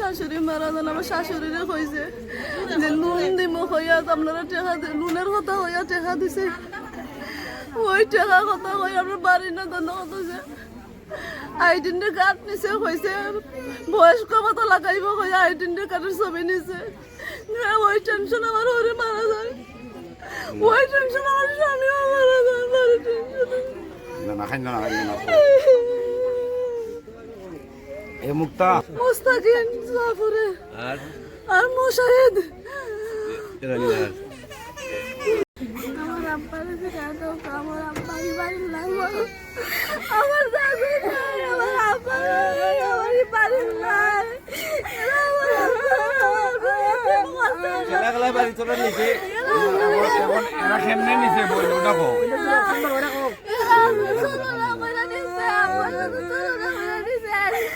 মারা যান আমার শাশুড়িরে কইছে যে লোন দিব হইয়া আপনারা টাকা লোনের কথা হইয়া টাকা দিছে। ওই টাকা কথা হই আপনার বাড়ি না দান কথা আইডেন্টি কার্ড নিছে কইছে বয়স্ক কথা লাগাইব হইয়া আইডেন্টি কার্ডের ছবি নিছে। না, ওই টেনশন আমার ওরে মারা যায়। ওই টেনশন আমার স্বামীও মারা যায় না না খাই না খাই না। এ মুক্তা। মুস্তাকিন জাফরে। আর আর মুশাহিদ। এরা নিয়ে আর আমার আব্বার আমার আব্বার বাড়ি লাগবো আমার দাদু আমার আব্বা আমার বাড়ি নাই। আমার আব্বা আমার খেলা খেলা বাড়ি তোরা নিচে এরা কেমনে নিছে বই ওটা কো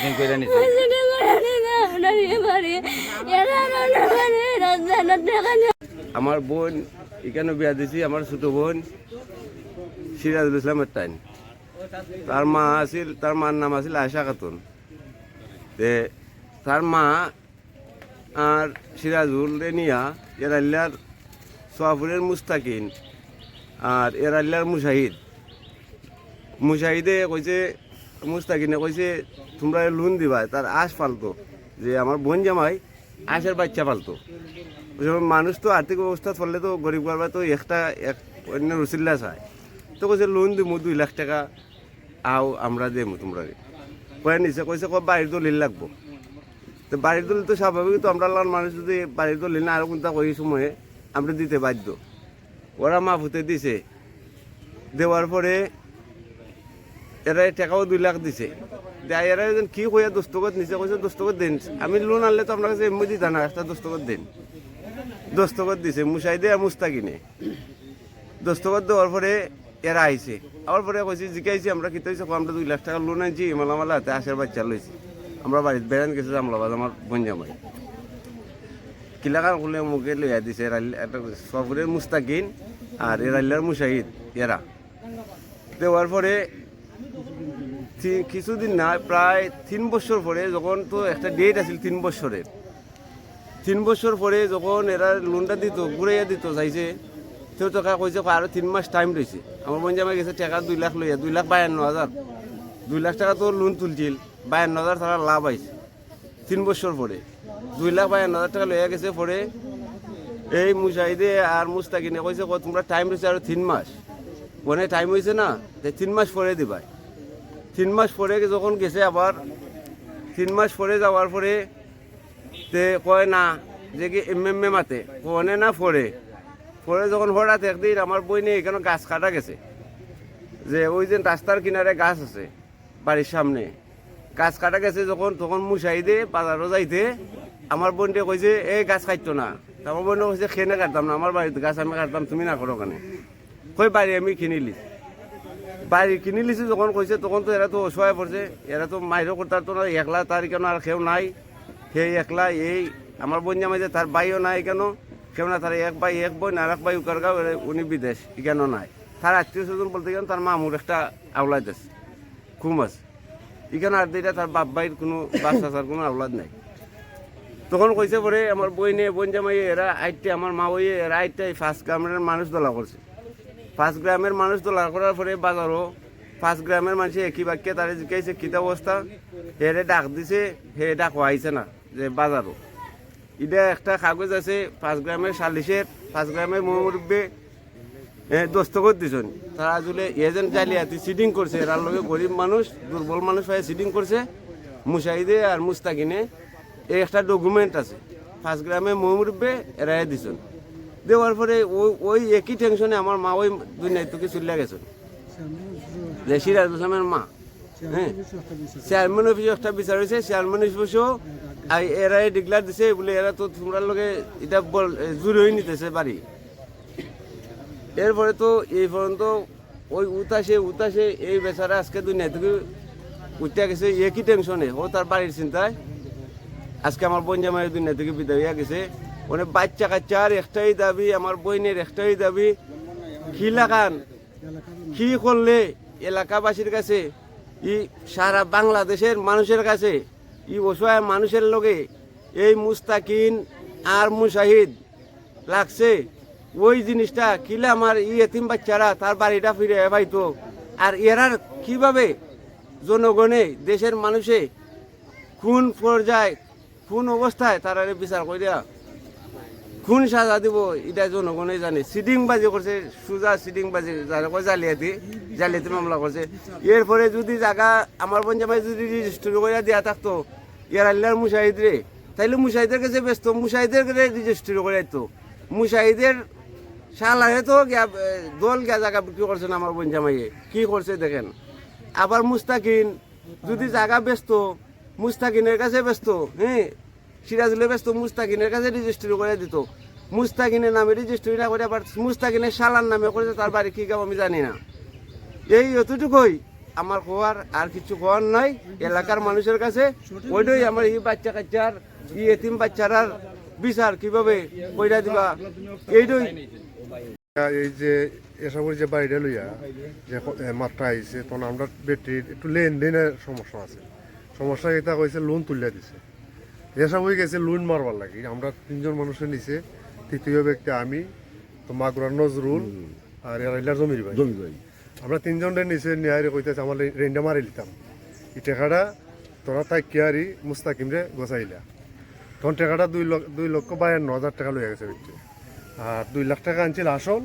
পারে কইরা নিছে। আমরা বোন, এখানে বিয়া দিছি, আমার ছোট বোন, সিরাজুল ইসলামের টাইম তার মা আছিল, তার মার নাম আছিল আয়সা খাতুন। তে তার মা আর সিরাজুল নিয়া এরাল্লার সোয়াপুরের মুস্তাকিন আর এরাল্লার মুশাহিদ মুশাহিদে কইছে, মুস্তাকিনে কইছে তোমরা লোন দিবা তার আশ পালতো, যে আমার বোন জামাই আশের বাচ্চা পালতো। মানুষ তো আর্থিক অবস্থা চললে তো গরিব গরবা তো একটা, এক অন্য রসিল্লা চায় তো কইছে লোন দিমু দুই লাখ টাকা, আও আমরা দেমু তোমরা। কয়ে নিছে কইছে ক বাড়ির দলিল লাগবো। তো বাড়ির দলিল তো স্বাভাবিক, তো আমরা মানুষ যদি বাড়ির দলিল না আরও কোনটা কই সময়ে, আমরা দিতে বাধ্য। ওরা মাফুতে দিছে। দেওয়ার পরে এরা টাকাও দুই লাখ দিছে। এরা যেন কি কইয়া দস্তখত নিছে, কইছে দস্তখত দিন। আমি লোন আনলে তো আপনার কাছে এমনি দিতা না একটা দস্তখত দিন। দস্তখত দিছে মুসাইদে আর মুস্তাকিনে। দস্তখত দেওয়ার পরে এরা আইছে। আবার পরে কইছে জিকাইছি আমরা কি হয়েছে আমরা দুই লাখ টাকা লোন আনছি মালামালা হাতে আসার বাচ্চা লইছি। আমরা বাড়িতে বেড়ান গেছে আমলাবাদ আমার বঞ্জামাই কিলাকার খুলে মুখে লইয়া দিছে সফরের মুস্তাকিন আর এরাল্লার মুশাহিদ, এরা। দেওয়ার পরে কিছুদিন না, প্রায় তিন বছর পরে যখন তো একটা ডেট আছিল তিন বছরের তিন বছর পরে যখন এরা লোনটা দিত, ঘুরাইয়া দিত চাইছে তো টাকা কইছে আরও তিন মাস টাইম রয়েছে আমার বঞ্জামে গেছে, টাকা দুই লাখ লইয়া, দুই লাখ বায়ান্ন হাজার। দুই লাখ টাকা তো লোন তুলছিল, বায়ান্ন হাজার তারা লাভ আইছে তিন বছর পরে। দুই লাখ বায়ান্ন হাজার টাকা লইয়া গেছে পরে, এই মুশাহিদে আর মুস্তাকিনে কইছে তোমরা টাইম রয়েছে আরও তিন মাস। মানে টাইম হয়েছে না তিন মাস পরে দিবাই। তিন মাস পরে যখন গেছে আবার, তিন মাস পরে যাওয়ার পরে তে কয় না, যে কি এম এম এ মাতে। কনে না পরে। পরে যখন হঠাৎ একদিন আমার বই নিয়ে এখানে গাছ কাটা গেছে। যে ওই যে রাস্তার কিনারে গাছ আছে, বাড়ির সামনে। গাছ কাটা গেছে যখন, তখন মুসাইদে, বাজারও যাইতে, আমার বোনটা কইছে এই গাছ কাটতো না। আমার বোন কইছে খেনে কাটতাম না, আমার বাড়িতে গাছ আমি কাটতাম, তুমি না করো কেন? কই বাড়ি আমি কিনিলি। বাড়ি কিনি লিছি, যখন কইছে তখন তো এরা তো অসহায় পড়ছে এরা তো মাইরও করতার তো একলা তার কেন আর কেউ নাই। সেই একলা, এই আমার বোন যে তার বাইও নাই কেন। কেউ না তার এক ভাই এক বোন আর এক ভাই উকারগাঁও এরা উনি বিদেশ কেন নাই। তার আত্মীয় স্বজন বলতে গেলে তার মামুর একটা আওলাদ আছে, খুম আছে। এখানে আর দিটা তার বাপ ভাইয়ের কোনো বাচ্চা চার কোনো আওলাদ নাই। তখন কইছে পরে আমার বই নিয়ে বোন জামাই এরা আইটে আমার মা ওই এরা আইটে ফার্স্ট গ্রামের মানুষ দলা করছে পাঁচ গ্রামের মানুষ তো করার পরে বাজারও। পাঁচ গ্রামের মানুষ একই বাক্যে তারা জিজ্ঞাসা কিতা অবস্থা? হেরে ডাক দিছে হে ডাক আইছে না, যে বাজারও। এটা একটা কাগজ আছে, পাঁচ গ্রামের সালিশের, পাঁচ গ্রামের মুরব্বে দস্তখত দিছেন তারা আসলে এজেন্ট জালিয়াতি সিডিং করছে, এরার লগে গরিব মানুষ, দুর্বল মানুষ হয়ে সিডিং করছে মুসাহিদে আর মুস্তাকিনে এই একটা ডকুমেন্ট আছে, পাঁচ গ্রামে মুরব্বে এরাই দিছেন। দেওয়ার পরে ওই ওই একই টেনশনে আমার মা ওই দুনিয়ায় তোকে চলে গেছেন যে সিরাজ ইসলামের মা হ্যাঁ? চেয়ারম্যান অফিসে একটা বিচার হয়েছে চেয়ারম্যান অফিসেও এরা ডিক্লার দিছে, বলে এরা তো তোমরা লোকে এটা বল জুড়ে হয়ে নিতেছে বাড়ি। এরপরে তো এই পর্যন্ত ওই উতাসে উতাসে এই বেচারা আজকে দুনিয়া থেকে উঠতে গেছে, একই টেনশনে ও তার বাড়ির চিন্তায় আজকে আমার বোন জামাইয়ের দুনিয়া থেকে বিদায় হয়ে গেছে। মানে বাচ্চা কাচ্চার একটাই দাবি আমার বইনের একটাই দাবি কি লাগান? কি করলে এলাকাবাসীর কাছে, ই সারা বাংলাদেশের মানুষের কাছে, ই অসহায় মানুষের লগে এই মুস্তাকিন আর মুশাহিদ লাগছে? ওই জিনিসটা কিলে আমার ই এতিম বাচ্চারা তার বাড়িটা ফিরে পাইতো? আর এরার কীভাবে জনগণে, দেশের মানুষে কোন পর্যায়ে কোন অবস্থায় তারা বিচার করিয়া কোন সাজা দিব এটা জনগণে জানে। সিডিং বাজি করছে, সুজা সিডিং বাজি কয় জালিয়াতি জালিয়াতি মামলা করছে। এরপরে যদি জায়গা আমার পঞ্জাবে যদি রেজিস্ট্রি করে দেওয়া থাকতো ইয়ার আল্লাহর মুশাহিদ রে। তাইলে মুশাহিদের কাছে ব্যস্ত মুশাহিদের কাছে রেজিস্ট্রি করে দিত। মুশাহিদের শালাহে তো দল গিয়া জায়গা বিক্রি করছেন আমার পঞ্জামাইয়ে কি করছে দেখেন? আবার মুস্তাকিন, যদি জায়গা ব্যস্ত, মুস্তাকিনের কাছে ব্যস্ত হ্যাঁ? সিরাজুলের ব্যস্ত, মুস্তাকিনের কাছে রেজিস্ট্রি করে দিত। মুস্তাকিনের নামে রেজিস্ট্রি না করে আবার মুস্তাকিনের শালার নামে করেছে তার বাড়ি কি কাম আমি জানি না। এই এতটুকুই। আমার খোয়ার আর কিছু খোয়ার নাই। এলাকার মানুষের কাছে ওইটাই আমার এই বাচ্চা কাচ্চার, এই এতিম বাচ্চারার বিচার কীভাবে কইরা দিবা? এইটাই। এই যে এসবের যে বাড়িটা লইয়া যে মাত্রা আইছে, তখন আমরা বেটির একটু লেনদেনের সমস্যা আছে। সমস্যা এটা কইছে লোন তুলিয়া দিছে। এসব হয়ে গেছে লোন মারবার লাগি। আমরা তিনজন মানুষের নিচে তৃতীয় ব্যক্তি আমি তো নজরুল আর এলার জমির ভাই। আমরা তিনজনের নিচে নিয়ে কইতেছে আমার রেন্ডা মারি লিতাম। টাকাটা তোরা তাই কিয়ারি মুস্তাকিম রে গোছাইলা তখন টাকাটা দুই লক্ষ দুই লক্ষ বায়ান্ন হাজার টাকা লইয়া গেছে বিচ্ছে আর দুই লাখ টাকা আনছিল আসল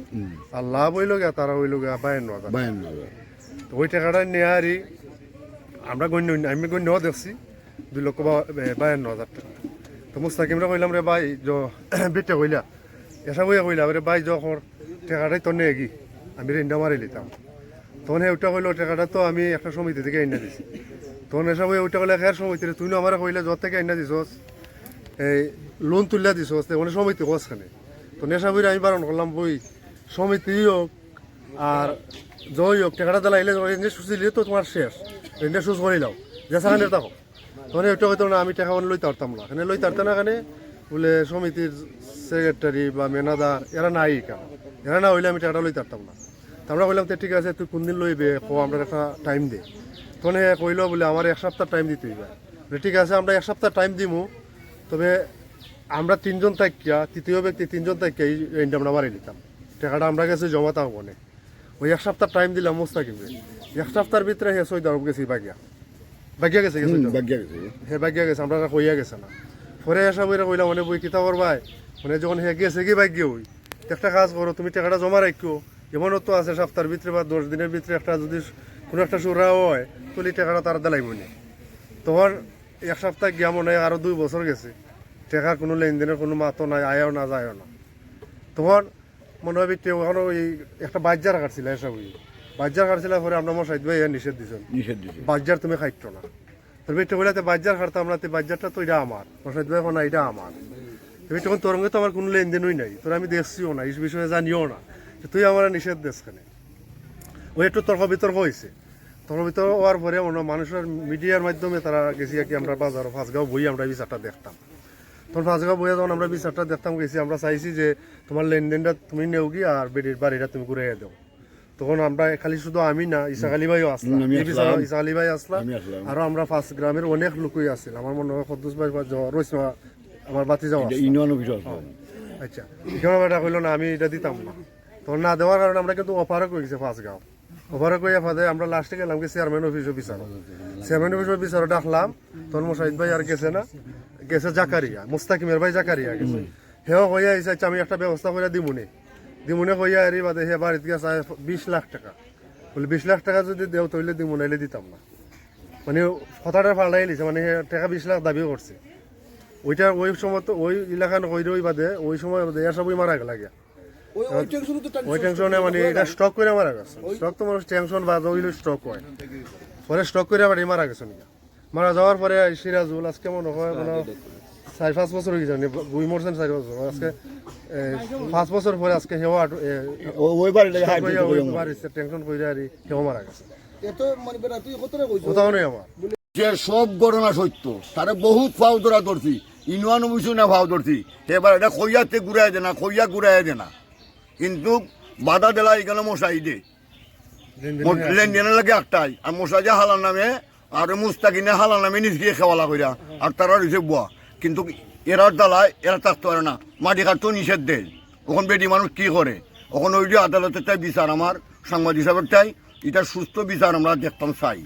আর লাভ হইল গিয়া তারা হইল গিয়া বায়ান্ন হাজার। বায়ান্ন তো ওই টাকাটা নিয়ে আরি আমরা গণ্য আমি গণ্য দেখছি দুই লক্ষ বা- বায়ান্ন হাজার টাকা। তো মুস্তাকিমরা কইলাম রে, ভাই, জ বেটে কইলা, এসা কইয়া কইলা রে, ভাই যখন টাকাটাই তো নে কি আমি রেন্ডা মারি লিতাম। তখন হে ওটা কইলো টাকাটা তো আমি একটা সমিতি থেকে এনে দিছি। তখন এসব ওই ওটা কইলে খেয়ার সমিতি তুই আমার কইলে, যত থেকে এনে দিছস, এই, লোন তুলিয়া দিছস তখন সমিতি কসখানে তো নেশা বইরে আমি বারণ করলাম, বই, সমিতি হোক আর জয় হোক টাকাটা দিলা এলে এনে সুচিলে তো তোমার শেষ এনে সুচ করে লাও যেসাখানে থাকো তখন ওইটা হইতো না, আমি টাকা মানে লইতে না। এখানে লইতে পারতাম না, এখানে বলে সমিতির সেক্রেটারি বা ম্যানেজার এরা নাই কেন? এরা না হইলে আমি টাকাটা লইতে পারতাম না। তো আমরা বললাম তো ঠিক আছে, তুই কোনদিন লইবে? কো, আমরা একটা টাইম দে। তখন কইলো বলে, আমার এক সপ্তাহ টাইম দিতে হইবে। বলে, ঠিক আছে, আমরা এক সপ্তাহ টাইম দিমু। তবে আমরা তিনজন থাকিয়া তৃতীয় ব্যক্তি তিনজন থাকিয়া এই রেন্ট আমরা মারি নিতাম টাকাটা আমরা কাছে জমা তাও মনে ওই এক সপ্তাহ টাইম দিলাম, মোস্তাকিমে। এক সপ্তাহের ভিতরে হে সৈদ আরব গেছি বাগিয়া। বাগিয়া গেছে গেছে হে বাগিয়া গেছে আমরা কইয়া গেছে না। পরে এসা বইরা কইলাম মানে বই কিতা করবাই? মানে যখন হে গেছে কি বাগিয়া হই। একটা কাজ করো তুমি টাকাটা জমা রাখো এমনও তো আছে সপ্তাহের ভিতরে বা দশ দিনের ভিতরে একটা যদি কোনো একটা সুরা হয় এই টাকাটা তার দেলাইব না তোমার এক সপ্তাহ গিয়া মনে হয় আরও দুই বছর গেছে। টাকার কোনো লেনদেনের কোনো মাতো নাই আয়াও না যায়ও না। তোমার মনে হয় কেউ এখনও ওই একটা বাজার কাটছিল এসব ওই বাজার কাটছিল পরে আমরা মশাই ভাই নিষেধ দিছেন নিষেধ দিছে। বাজার তুমি খাইতো না। তুমি একটু বলে বাজার না তো বাজারটা তো এটা আমার। মশাই ভাই না এটা আমার। তুমি তখন তোর তো আমার কোনো লেনদেনই নাই। তোর আমি দেখছিও না এই বিষয়ে জানিও না। তুই আমার নিষেধ দেশ খানে ওই একটু তর্ক বিতর্ক হয়েছে তর্ক বিতর্ক হওয়ার পরে অন্য মানুষের মিডিয়ার মাধ্যমে তারা গেছি আর কি আমরা বাজার ফাঁসগাঁও বই আমরা বিচারটা দেখতাম। তখন ফাঁসগাঁও বইয়ে যখন আমরা বিচারটা দেখতাম গেছি আমরা চাইছি যে তোমার লেনদেনটা তুমি নেও কি আর বেডির বাড়িটা তুমি ঘুরে দাও। তখন আমরা খালি শুধু আমি না ইসা আলী ভাইও আসলাম। ইসা আলী ভাই আসলাম। আরও আমরা ফার্স্ট গ্রামের অনেক লোকই আছিল আমার মনে হয় কদ্দুস ভাই রইসমা আমার বাতি যাওয়া এটা আছে আচ্ছা কেন বেটা কইলো না আমি এটা দিতাম না। তখন না দেওয়ার কারণে আমরা কিন্তু অফারও করে গেছে ফার্স্ট গাঁও অফারও কইয়া ফাদে আমরা লাস্টে গেলাম কি চেয়ারম্যান অফিস বিচার। চেয়ারম্যান অফিস বিচার ডাকলাম তখন মোশাহিদ ভাই আর গেছে না গেছে জাকারিয়া মুস্তাকিমের ভাই জাকারিয়া গেছে। হেও কইয়া আইসা আচ্ছা আমি একটা ব্যবস্থা করে দিমুনে। দিমুনে কইয়া এরি বাদে হে বাড়িতে গেছে বিশ লাখ টাকা। বলে বিশ লাখ টাকা যদি দেও তৈলে দিমুনে এলে দিতাম না। মানে কথাটা পাল্টাই লিছে মানে টাকা বিশ লাখ দাবিও করছে। ওইটা ওই সময় তো ওই এলাকা ওই ওই বাদে ওই সময় বাদে এর সবই মারা গেল গিয়া ওই টেনশনে মানে এটা স্টক করে মারা গেছে। স্টক তো মানুষ টেনশন বা ওইলো স্টক হয়। পরে স্টক করে আবার মারা গেছে নাকি? মারা যাওয়ার পরে সিরাজুল আজকে মনে হয় মানে চার পাঁচ বছর হয়ে গেছে বই মরছেন চার বছর আজকে এ, পাঁচ বছর পরে আজকে হেও ওই টেনশন করে আর হেও মারা গেছে। কোথাও নেই আমার যে সব ঘটনা সত্য তারে বহুত ফাও ধরা ধরছি ইনুয়ান মুসু না ফাও ধরছি এবার এটা কইয়াতে ঘুরাই দে না কইয়া ঘুরাই দে না কিন্তু বাধা দেলা এখানে মশাই দে। লেনদেনে লেনদেনের লাগে একটাই আর মশা যে হালার নামে আর মুস্তাকিনে হালার নামে নিজ গিয়ে খেওয়ালা কইরা আর তারা রয়েছে বুয়া কিন্তু এরার দালায় এরা থাকতে পারে না। মাটি কাটতেও নিষেধ দেয়। ওখন বেটি মানুষ কি করে? ওখন ওই যে আদালতের চাই, বিচার আমার, সাংবাদিক হিসাবের চাই। এটা সুস্থ বিচার আমরা দেখতাম চাই।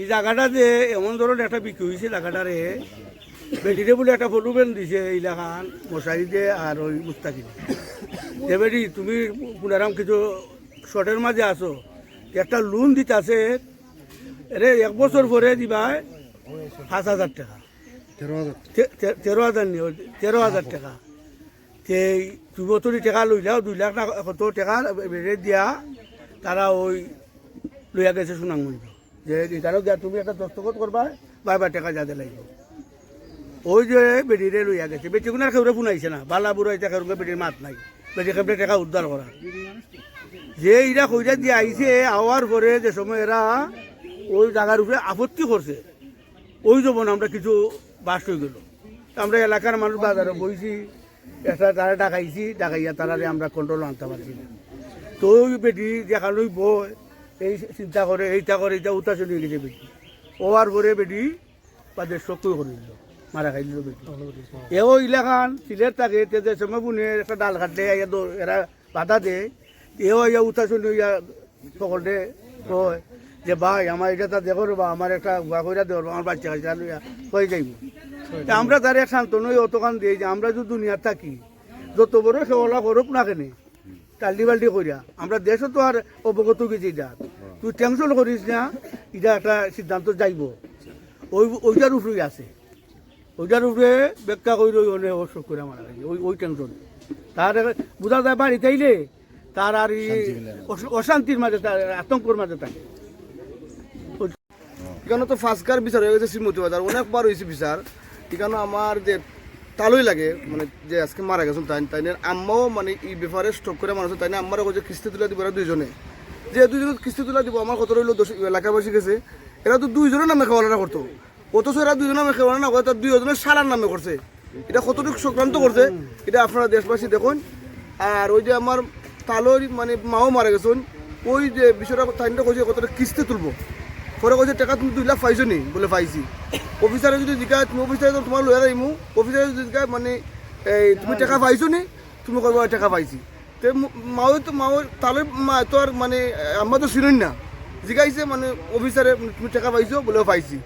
এই জায়গাটা যে এমন ধরনের একটা বিক্রি হয়েছে জায়গাটারে, বেটিরে বলে একটা ফটোবেন দিছে এইলাখান মশারি দিয়ে আর ওই মুস্তাকিন যে বেটি, তুমি পুনারাম কিছু শর্টের মাঝে আছো একটা লোন দিতে আছে রে এক বছর পরে দিবা পাঁচ হাজার টাকা। তেরো হাজার। নিও তেরো হাজার টাকা। তে দুই বছরই টাকা লইলাও দুই লাখ টাকা কত টাকা বেড়ে দিয়া তারা ওই লইয়া গেছে সুনামগঞ্জ যে এখানেও দিয়া তুমি একটা দস্তখত করবা বাই টাকা যাতে লাগবে। ওই যে বেডিরে লইয়া গেছে বেটিগুনার খেউরে শুনাইছে না বালা বুড়াইতে খেউরে বেটির মাত নাই। বেটি খেপড়ে টাকা উদ্ধার করা যে এরা কইরা দিয়ে আইছে আওয়ার পরে যে সময় এরা ওই জায়গার উপরে আপত্তি করছে ওই যখন আমরা কিছু বাস হয়ে গেল। আমরা এলাকার মানুষ বাজারে বইছি একটা তারা ডাকাইছি, ডাকাইয়া তারারে আমরা কন্ট্রোল আনতে পারছি না। তো ওই বেটি দেখানোই বই এই চিন্তা করে, এইটা করে, এইটা উতা চলে গেছে বেটি। ওয়ার পরে বেটি তাদের শক্তি করে দিল, মারা খাই দিল বেটি। এও ইলাকান সিলেট থাকে তেদের সময় বুনে একটা ডাল কাটলে এরা বাধা দেয়, এও ইয়া উতা চলে ইয়া সকলে কয় যে ভাই আমার এটা তা দেখো বা আমার একটা গুয়া কইরা দেওয়ার আমার বাচ্চা কাচ্চা হয়ে যাইব? তা আমরা তার এক শান্তনই অতখান দিয়ে যে আমরা যদি দুনিয়ার থাকি যত বড় সেওলা করুক না কেনে টাল্টি বাল্টি করিয়া আমরা দেশও তো আর অবগত গেছি এটা। তুই টেনশন করিস না এটা একটা সিদ্ধান্ত যাইব। ওই ওইটার উপরেই আছে। ওইটার উপরে ব্যাখ্যা করে ওই অনেক অসুখ করে মারা গেছে। ওই ওই টেনশন তার বোঝা যায় বাড়িতে আইলে তার আর অশান্তির মাঝে তার আতঙ্কর মাঝে থাকে। এখানে তো ফার্স্টকার বিচার হয়ে গেছে শ্রীমতী বাজার। অনেকবার হয়েছে বিচার। এখানে আমার যে তালই লাগে মানে যে আজকে মারা গেছেন তাই তাই আম্মাও মানে এই ব্যাপারে স্টক করে মানুষ তাই আমারও যে কিস্তি তুলে দিব দুইজনে। যে দুইজনে কিস্তি তুলে দিব, আমার কত রইল দোষ এলাকাবাসী গেছে এরা তো দুইজনের নামে খাওয়ানা করতো। অথচ এরা দুইজনের নামে খাওয়ানা না করে, তার দুইজনের সারার নামে করছে। এটা কতটুকু সংক্রান্ত করছে, এটা আপনারা দেশবাসী দেখুন। আর ওই যে আমার তালোর মানে মাও মারা গেছেন, ওই যে বিষয়টা তাইনটা কইছে কতটা কিস্তি তুলবো। পরে কইছে টাকা তুমি দুই লাখ পাইছো নি? বলে, পাইছি। অফিসারে যদি জিজ্ঞাসা তুমি অফিসারে তোমার লয়ার আইমু অফিসারে যদি জিজ্ঞাসা মানে এই, তুমি টাকা পাইছো নি, তুমি কইবা টাকা পাইছি। তে মাও তো মাও তাহলে মা, তো আর মানে আমরা তো শুনেন না। জিজ্ঞাসা মানে অফিসারে তুমি টাকা পাইছো? বলে, পাইছি।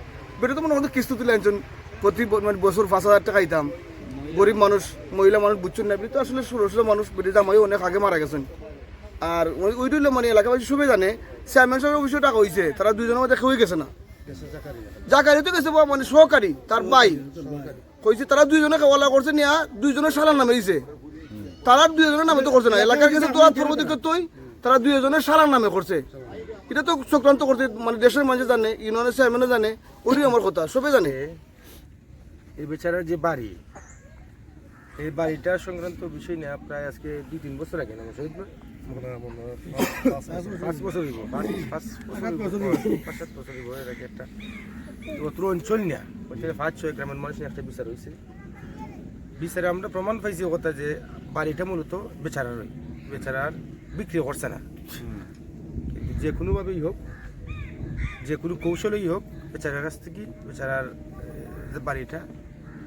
বেটা তো মনে করতো কিস্তি তুলে আনছেন প্রতি মানে বছর পাঁচ হাজার টাকা দিতাম গরিব মানুষ মহিলা মানুষ বুঝছেন না তো আসলে ষোলো ষোলো মানুষ বেটে জামাইও অনেক আগে মারা গেছেন আর ওই- মানে এলাকাবাসী সবাই জানে চেয়ারম্যান সাহেবের অফিসে টাকা হয়েছে তারা দুজনের মধ্যে হয়ে গেছে না। জাকারি তো গেছে মানে সহকারী, তার ভাই। কইছে তারা দুইজনে খাওয়ালা করছে নিয়া দুইজনের সালার নামে দিছে। তারা দুইজনের নামে তো করছে না। এলাকার কাছে তো পূর্বদিকে তুই তারা দুইজনের সালার নামে করছে। এটা তো চক্রান্ত করছে মানে দেশের মানুষ জানে, ইউনিয়নের চেয়ারম্যানও জানে ওই আমার কথা সবাই জানে। এই বেচারার যে বাড়ি, এই বাড়িটা সংক্রান্ত বিষয় নিয়ে প্রায় আজকে দুই তিন বছর আগে না? পাঁচ বছর পাঁচ বছর সাত বছর এর আগে একটা পাঁচ ছয় গ্রামের মানুষের একটা বিচার হয়েছে বিচারে আমরা প্রমাণ পাইছি কথা যে বাড়িটা মূলত বেচারার বেচারার বিক্রি করছে না। যে কোনোভাবেই হোক যে কোনো কৌশলেই হোক বেচারার কাছ থেকে বেচারার বাড়িটা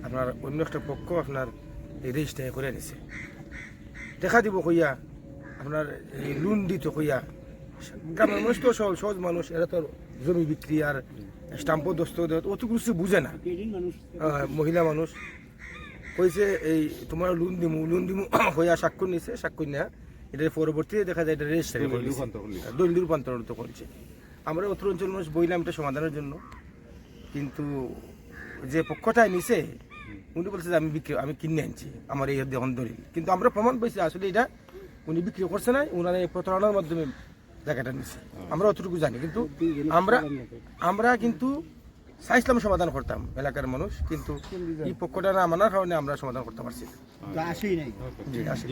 আপনার অন্য একটা পক্ষ আপনার রেজিস্টার করে নিছে দেখা দিব কইয়া আপনার এই লোন দিত কইয়া গ্রামের মানুষ তো সহজ সহজ মানুষ এরা তো জমি বিক্রি আর স্টাম্প দস্ত অত কিছু বুঝে না। মহিলা মানুষ। কইছে এই তোমার লোন দিমু লোন দিমু হইয়া স্বাক্ষর নিছে স্বাক্ষর নেয়া এটার পরবর্তীতে দেখা যায় এটা রেজিস্টারি দলিল রূপান্তরিত করছে। আমরা উত্তর অঞ্চল মানুষ বইলাম এটা সমাধানের জন্য। কিন্তু যে পক্ষটাই নিছে উনি বলছে যে আমি বিক্রি আমি কিনে আনছি আমার এই দেখুন দলিল। কিন্তু আমরা প্রমাণ পাইছি আসলে এটা উনি বিক্রি করছে নাই উনারা এই প্রতারণার মাধ্যমে জায়গাটা নিচ্ছে আমরা অতটুকু জানি কিন্তু আমরা আমরা কিন্তু চাইছিলাম সমাধান করতাম এলাকার মানুষ কিন্তু এই পক্ষটা না মানার কারণে আমরা সমাধান করতে পারছি না। নাই।